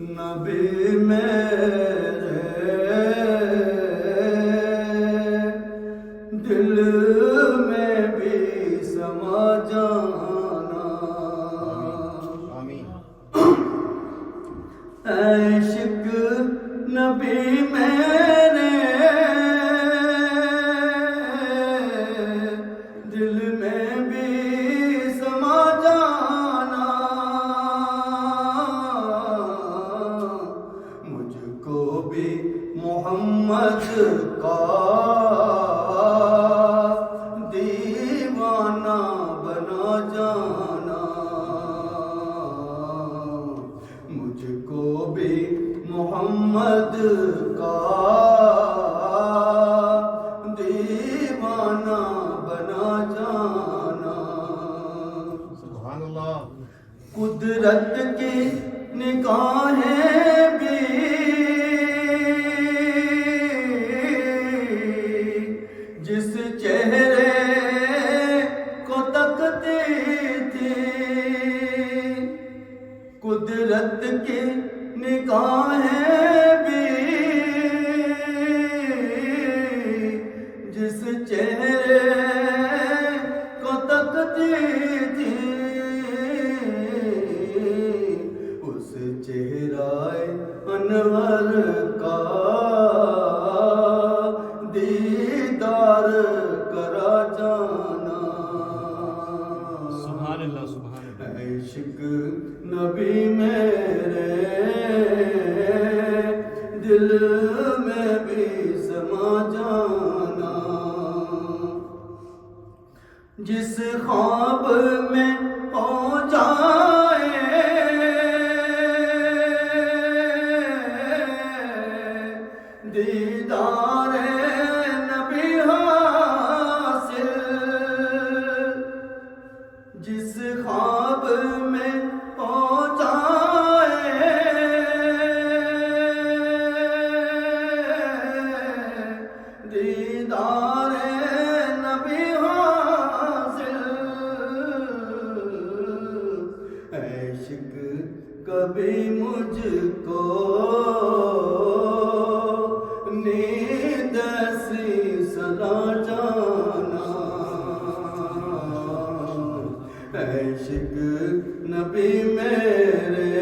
نبی میرے دل میں بھی سما جانا۔ آمین۔ عشق نبی میرے محمد کا دیوانہ بنا جانا۔ مجھ کو بھی محمد کا دیوانہ بنا جانا۔ سبحان اللہ۔ قدرت کی نگاہیں چہرے کو تکتی تھی قدرت کی نگاہیں بھی جس چہرے کو تکتی تھی اس چہرہ انور کا نبی میرے دل میں بھی سما جانا۔ جس خواب میں ہو جائے دیدار دیدار نبی حاصل عشق کبھی مجھ کو نیند سی سلا جانا۔ عشق نبی میرے